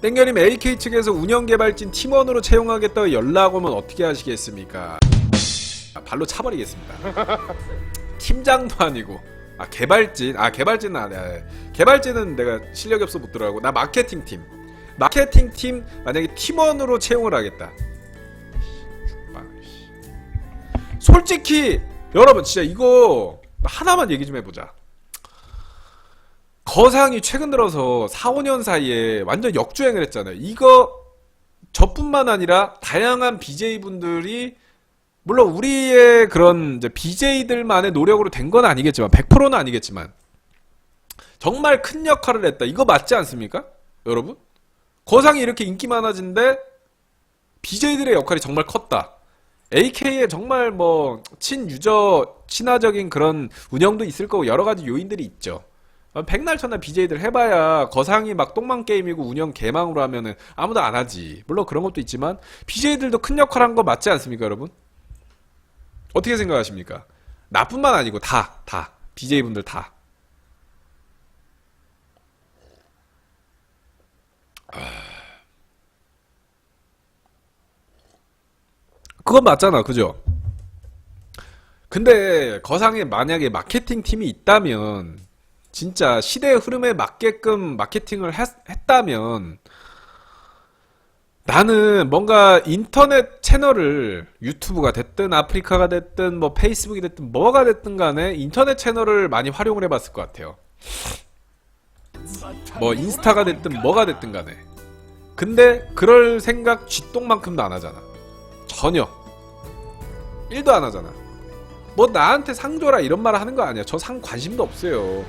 땡겨님 AK 측에서 운영 개발진 팀원으로 채용하겠다고 연락 오면 어떻게 하시겠습니까? 아, 발로 차버리겠습니다. 팀장도 아니고 아 개발진 아 개발진은 아니야 개발진은 내가 실력이 없어 못 들어가고 나 마케팅 팀 마케팅 팀 만약에 팀원으로 채용을 하겠다. 솔직히 여러분 진짜 이거 하나만 얘기 좀 해보자. 거상이 최근 들어서 4, 5년 사이에 완전 역주행을 했잖아요. 이거 저뿐만 아니라 다양한 BJ분들이 물론 우리의 그런 이제 BJ들만의 노력으로 된 건 아니겠지만 100%는 아니겠지만 정말 큰 역할을 했다. 이거 맞지 않습니까? 여러분? 거상이 이렇게 인기 많아진데 BJ들의 역할이 정말 컸다. AK에 정말 뭐 친유저 친화적인 그런 운영도 있을 거고 여러 가지 요인들이 있죠. 어, 백날 천날 BJ들 해봐야 거상이 막 똥망 게임이고 운영 개망으로 하면은 아무도 안 하지. 물론 그런 것도 있지만 BJ들도 큰 역할 한 거 맞지 않습니까, 여러분? 어떻게 생각하십니까? 나뿐만 아니고 다, 다. BJ분들 다. 그건 맞잖아, 그죠? 근데 거상에 만약에 마케팅 팀이 있다면 진짜 시대의 흐름에 맞게끔 마케팅을 했, 했다면 나는 뭔가 인터넷 채널을 유튜브가 됐든 아프리카가 됐든 뭐 페이스북이 됐든 뭐가 됐든 간에 인터넷 채널을 많이 활용을 해봤을 것 같아요. 뭐 인스타가 됐든 뭐가 됐든 간에. 근데 그럴 생각 쥐똥만큼도 안 하잖아. 전혀. 1도 안 하잖아. 뭐 나한테 상 줘라 이런 말 하는 거 아니야. 저 상 관심도 없어요.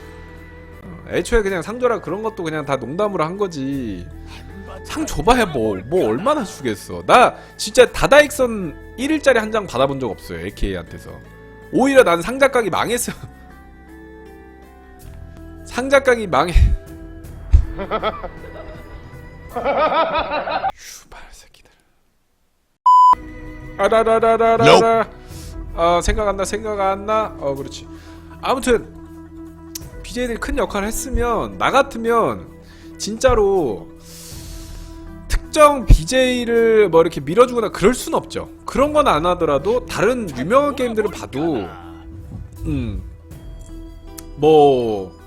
어, 애초에 그냥 상 줘라 그런 것도 그냥 다 농담으로 한 거지. 상 줘봐야 뭐, 뭐 얼마나 주겠어. 나 진짜 다다익선 1일짜리 한 장 받아본 적 없어요. AK한테서. 오히려 난 상작각이 망했어. 상작각이 망해. 슈발 새끼들. 아라라라라라. 아 생각 안 나, 생각 안 나. 어 그렇지. 아무튼 BJ들이 큰 역할을 했으면 나 같으면 진짜로 특정 BJ를 뭐 이렇게 밀어주거나 그럴 순 없죠. 그런 건 안 하더라도 다른 유명한 게임들을 봐도 음. 뭐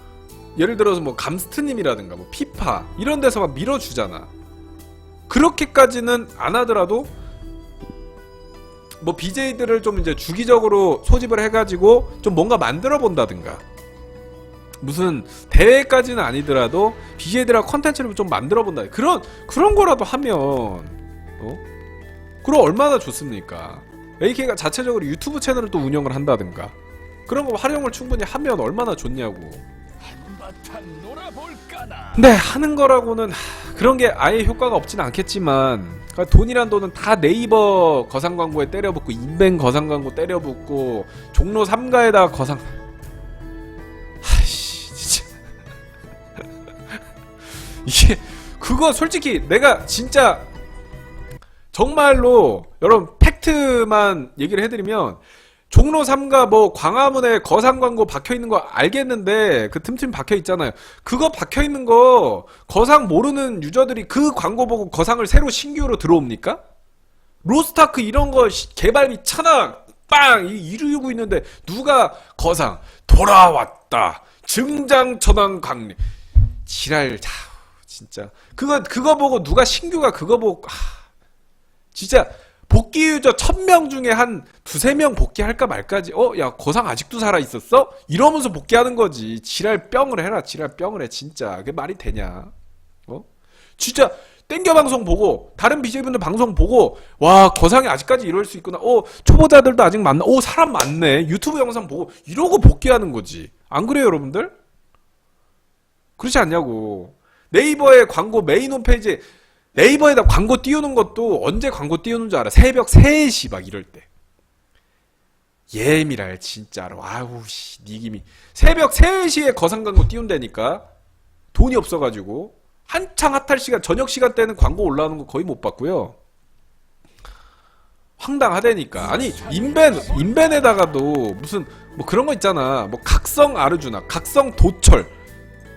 예를 들어서 뭐 감스트님이라든가 뭐 피파 이런 데서 막 밀어주잖아. 그렇게까지는 안 하더라도 뭐 BJ들을 좀 이제 주기적으로 소집을 해가지고 좀 뭔가 만들어 본다든가 무슨 대회까지는 아니더라도 BJ들하고 컨텐츠를 좀 만들어 본다. 그런 그런 거라도 하면 어? 그럼 얼마나 좋습니까? AK가 자체적으로 유튜브 채널을 또 운영을 한다든가. 그런 거 활용을 충분히 하면 얼마나 좋냐고. 근데 하는 거라고는 하, 그런 게 아예 효과가 없진 않겠지만 그러니까 돈이란 돈은 다 네이버 거상 광고에 때려붓고 인벤 거상 광고 때려붓고 종로 3가에다 거상 이게 그거 솔직히 내가 진짜 정말로 여러분 팩트만 얘기를 해드리면 종로 3가 뭐 광화문에 거상 광고 박혀 있는 거 알겠는데 그 틈틈 박혀 있잖아요. 그거 박혀 있는 거 거상 모르는 유저들이 그 광고 보고 거상을 새로 신규로 들어옵니까? 로스타크 이런 거 시- 개발비 천억 빵 이- 이루고 있는데 누가 거상 돌아왔다 증장 천왕 강림 지랄 자 진짜. 그거 그거 보고 누가 신규가 그거 보고 하, 진짜 복귀 유저 1000명 중에 한 두세 명 복귀할까 말까지 어야 거상 아직도 살아 있었어? 이러면서 복귀하는 거지. 지랄 뿅을 해라 지랄 뿅을 해 진짜. 그게 말이 되냐? 어? 진짜 땡겨 방송 보고 다른 BJ분들 방송 보고 와 거상이 아직까지 이럴 수 있구나. 어 초보자들도 아직 많나 오 사람 많네. 유튜브 영상 보고 이러고 복귀하는 거지. 안 그래요 여러분들? 그렇지 않냐고 네이버의 광고 메인 홈페이지에 네이버에다 광고 띄우는 것도 언제 광고 띄우는 줄 알아? 새벽 3시 막 이럴 때. 예미랄 진짜로. 아우 씨 니김이 새벽 3시에 거상 광고 띄운다니까. 돈이 없어 가지고 한창 핫할 시간 저녁 시간 때는 광고 올라오는 거 거의 못 봤고요. 황당하다니까. 아니 인벤 인벤에다가도 무슨 뭐 그런 거 있잖아. 뭐 각성 아르주나, 각성 도철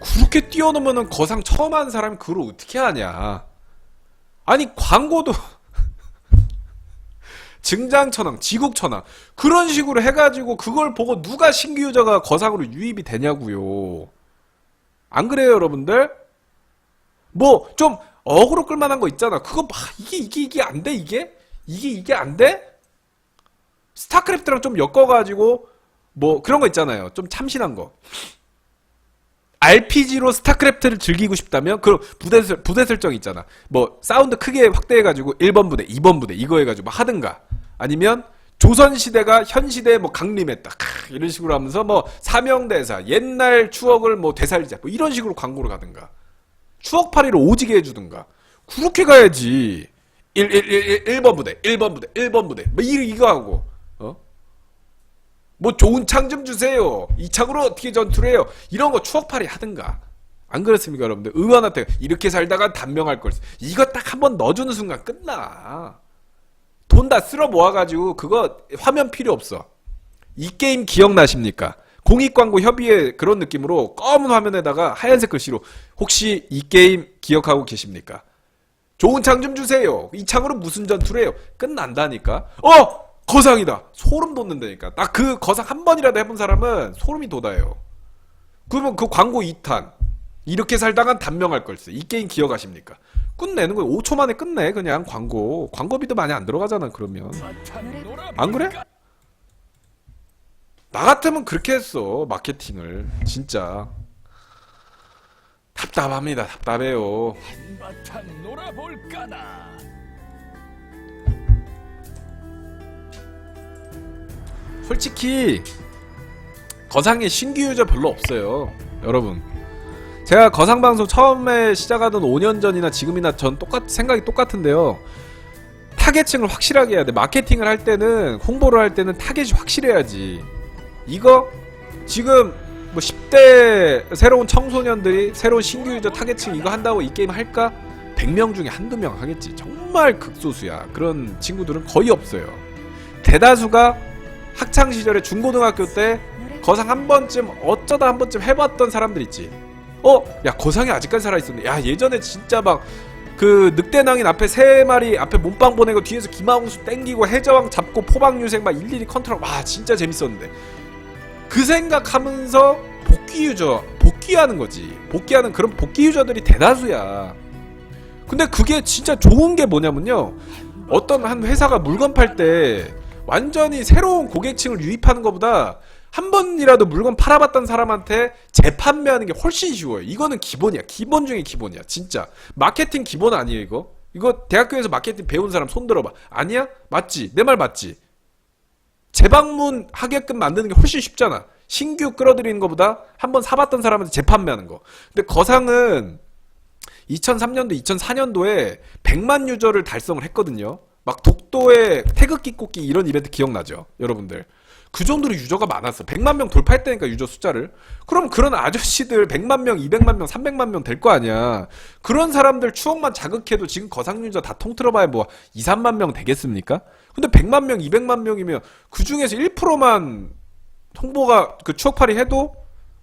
그렇게 띄워놓으면은 거상 처음 하는 사람이 그걸 어떻게 하냐. 아니 광고도 증장천왕, 지국천왕 그런 식으로 해가지고 그걸 보고 누가 신규 유저가 거상으로 유입이 되냐고요. 안 그래요, 여러분들? 뭐좀 어그로 끌만한 거 있잖아. 그거 막 이게 이게 이게 안 돼 이게 이게 이게 안 돼? 스타크래프트랑 좀 엮어가지고 뭐 그런 거 있잖아요. 좀 참신한 거. RPG로 스타크래프트를 즐기고 싶다면 그 부대 설- 부대 설정 있잖아. 뭐 사운드 크게 확대해 가지고 1번 부대, 2번 부대 이거 해 가지고 뭐 하든가. 아니면 조선 시대가 현 시대에 뭐 강림했다. 크, 이런 식으로 하면서 뭐 사명대사 옛날 추억을 뭐 되살리자. 뭐 이런 식으로 광고를 가든가. 추억팔이를 오지게 해 주든가. 그렇게 가야지. 1, 1, 1, 1, 번 부대 1번 부대 1번 부대. 뭐 이- 이거 하고. 어? 뭐 좋은 창 좀 주세요. 이 창으로 어떻게 전투를 해요? 이런 거 추억팔이 하든가. 안 그렇습니까, 여러분들? 의원한테 이렇게 살다가 단명할 걸. 이거 딱 한 번 넣어주는 순간 끝나. 돈 다 쓸어 모아가지고 그거 화면 필요 없어. 이 게임 기억나십니까? 공익광고 협의회 그런 느낌으로 검은 화면에다가 하얀색 글씨로 혹시 이 게임 기억하고 계십니까? 좋은 창 좀 주세요. 이 창으로 무슨 전투를 해요? 끝난다니까. 어! 거상이다. 소름 돋는다니까. 딱 그 거상 한 번이라도 해본 사람은 소름이 돋아요. 그러면 그 광고 2탄. 이렇게 살다간 단명할 걸세. 이 게임 기억하십니까? 끝내는 거예요. 5초 만에 끝내. 그냥 광고. 광고비도 많이 안 들어가잖아, 그러면. 한바탕? 안 그래? 나 같으면 그렇게 했어. 마케팅을. 진짜. 답답합니다. 답답해요. 솔직히 거상에 신규 유저 별로 없어요. 여러분. 제가 거상 방송 처음에 시작하던 5년 전이나 지금이나 전 똑같 생각이 똑같은데요. 타겟층을 확실하게 해야 돼. 마케팅을 할 때는 홍보를 할 때는 타겟이 확실해야지. 이거 지금 뭐 10대 새로운 청소년들이 새로운 신규 유저 타겟층 이거 한다고 이 게임 할까? 100명 중에 한두 명 하겠지. 정말 극소수야. 그런 친구들은 거의 없어요. 대다수가 학창 시절에 중고등학교 때 거상 한 번쯤 어쩌다 한 번쯤 해봤던 사람들 있지. 어, 야 거상이 아직까지 살아 있었네. 야 예전에 진짜 막 그 늑대낭인 앞에 세 마리 앞에 몸빵 보내고 뒤에서 기마공수 땡기고 해저왕 잡고 포박 유생 막 일일이 컨트롤 와 진짜 재밌었는데 그 생각하면서 복귀 유저 복귀하는 거지. 복귀하는 그런 복귀 유저들이 대다수야. 근데 그게 진짜 좋은 게 뭐냐면요. 어떤 한 회사가 물건 팔 때 완전히 새로운 고객층을 유입하는 것보다 한 번이라도 물건 팔아봤던 사람한테 재판매하는 게 훨씬 쉬워요. 이거는 기본이야. 기본 중에 기본이야. 진짜. 마케팅 기본 아니에요, 이거? 이거 대학교에서 마케팅 배운 사람 손 들어봐. 아니야? 맞지? 내 말 맞지? 재방문 하게끔 만드는 게 훨씬 쉽잖아. 신규 끌어들이는 것보다 한 번 사봤던 사람한테 재판매하는 거. 근데 거상은 2003년도, 2004년도에 100만 유저를 달성을 했거든요. 막 독도의 태극기 꽂기 이런 이벤트 기억나죠? 여러분들. 그 정도로 유저가 많았어. 100만 명 돌파했다니까 유저 숫자를. 그럼 그런 아저씨들 100만 명, 200만 명, 300만 명 될 거 아니야. 그런 사람들 추억만 자극해도 지금 거상 유저 다 통틀어봐야 뭐 2, 3만 명 되겠습니까? 근데 100만 명, 200만 명이면 그 중에서 1%만 홍보가 그 추억팔이 해도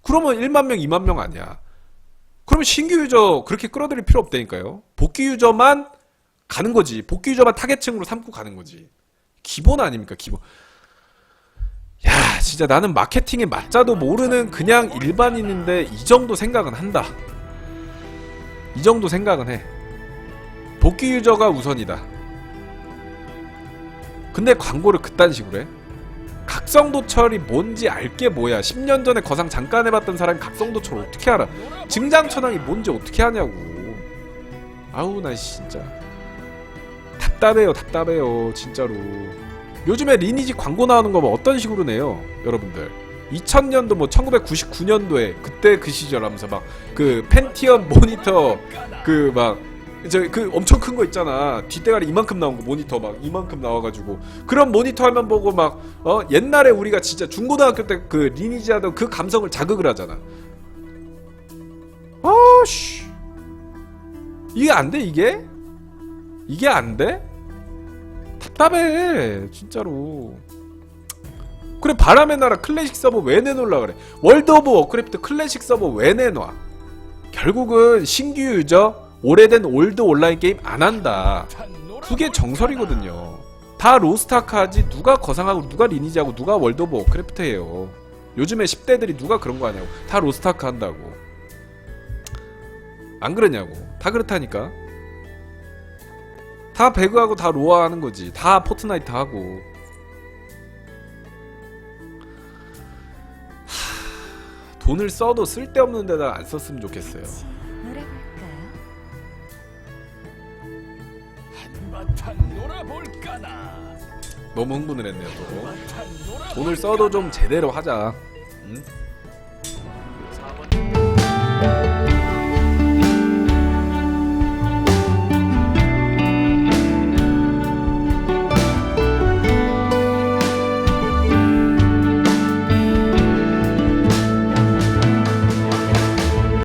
그러면 1만 명, 2만 명 아니야. 그러면 신규 유저 그렇게 끌어들일 필요 없다니까요. 복귀 유저만 가는 거지. 복귀 유저만 타겟층으로 삼고 가는 거지. 기본 아닙니까, 기본. 야, 진짜 나는 마케팅에 맞자도 모르는 그냥 일반인인데 이 정도 생각은 한다. 이 정도 생각은 해. 복귀 유저가 우선이다. 근데 광고를 그딴 식으로 해? 각성도철이 뭔지 알게 뭐야. 10년 전에 거상 잠깐 해봤던 사람이 각성도철 어떻게 알아? 증장천왕이 뭔지 어떻게 하냐고. 아우 나 진짜 답답해요 답답해요 진짜로. 요즘에 리니지 광고 나오는 거 뭐 어떤 식으로 내요 여러분들. 2000년도 뭐 1999년도에 그때 그 시절 하면서 막 그 펜티엄 모니터 그 막저그 엄청 큰 거 있잖아. 뒷대가리 이만큼 나온 거 모니터 막 이만큼 나와가지고 그런 모니터 화면 보고 막 어? 옛날에 우리가 진짜 중고등학교 때 그 리니지 하던 그 감성을 자극을 하잖아. 아씨. 이게 안 돼 이게 이게 안 돼? 답답해 진짜로 그래 바람의 나라 클래식 서버 왜 내놓으려 그래 월드 오브 워크래프트 클래식 서버 왜 내놔 결국은 신규 유저 오래된 올드 온라인 게임 안 한다. 그게. 정설이거든요. 다 로스타크 하지 누가 거상하고 누가 리니지하고 누가 월드 오브 워크래프트예요. 요즘에 10대들이 누가 그런 거 하냐고. 다 로스타크 한다고. 안 그러냐고. 다 그렇다니까. 다 배그하고 다 로아 하는 거지. 다 포트나이트 하고. 하, 돈을 써도 쓸데없는 데다 안 썼으면 좋겠어요. 너무 흥분을 했네요, 또. 돈을 써도 좀 제대로 하자. 응?